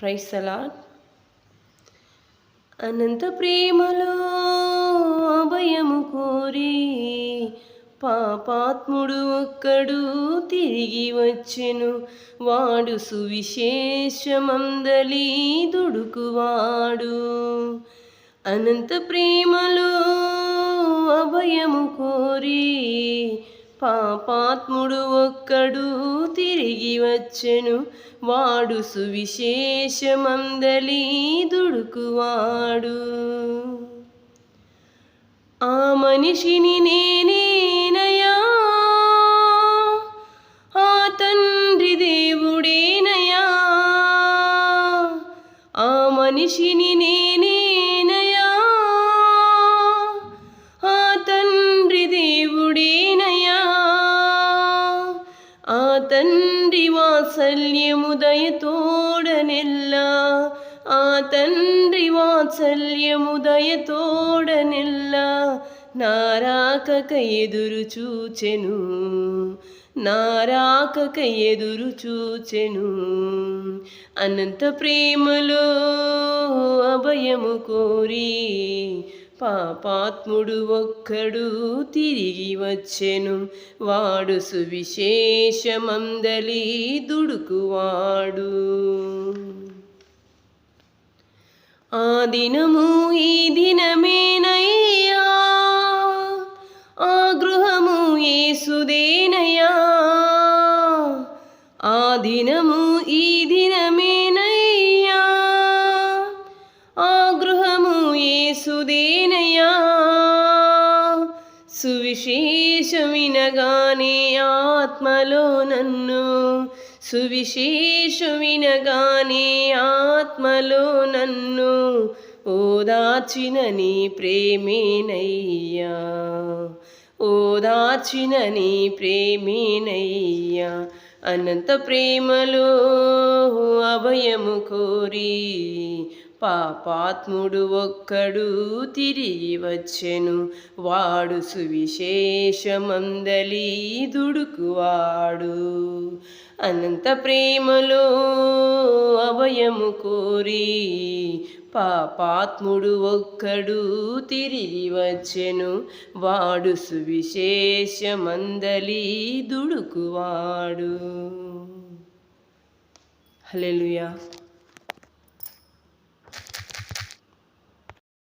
ప్రైసలా అనంత ప్రేమలో అభయము కోరి పాపాత్ముడు ఒక్కడు తిరిగి వచ్చెను. వాడు సువిశేషమందలి దుడుకువాడు. అనంత ప్రేమలో అభయము కోరి పాపాత్ముడు ఒక్కడు తిరిగి వచ్చెను. వాడు సువిశేషమందలి దుడుకువాడు. ఆ మనిషిని నేనేనయా ఆ తండ్రి దేవుడేనయా ఆ మనిషిని నేనే తండ్రి వాత్సల్యము దయతోడనెల్లా ఆ తండ్రి వాత్సల్యము దయతోడనెల్లా నారాకక ఎదురు చూచెను నారాకక ఎదురు చూచెను అనంత ప్రేమలో అభయము కోరి పాపాత్ముడు ఒక్కడు తిరిగి వచ్చెను. వాడు సువిశేషమందలి దుడుకువాడు. ఆ దినము ఈ దినమేనయ్యా. ఆ గృహము ఏసుదేనయ్యా ఆ దినము ఈ దినమే సువిశేషమినగానే ఆత్మలో నన్ను. సువిశేషమినగానే ఆత్మలో నన్ను. ఓదార్చిన నీ ప్రేమేనయ్యా. ఓదార్చిన నీ ప్రేమేనయ్యా. అనంత ప్రేమలో అభయము కోరి. పాపాత్ముడు ఒక్కడు తిరిగి వచ్చెను. వాడు సువిశేషమందలి దుడుకువాడు. అనంత ప్రేమలో అభయము కోరి పాపాత్ముడు ఒక్కడు తిరిగి వచ్చెను. వాడు సువిశేషమందలి దుడుకువాడు. హలెలుయా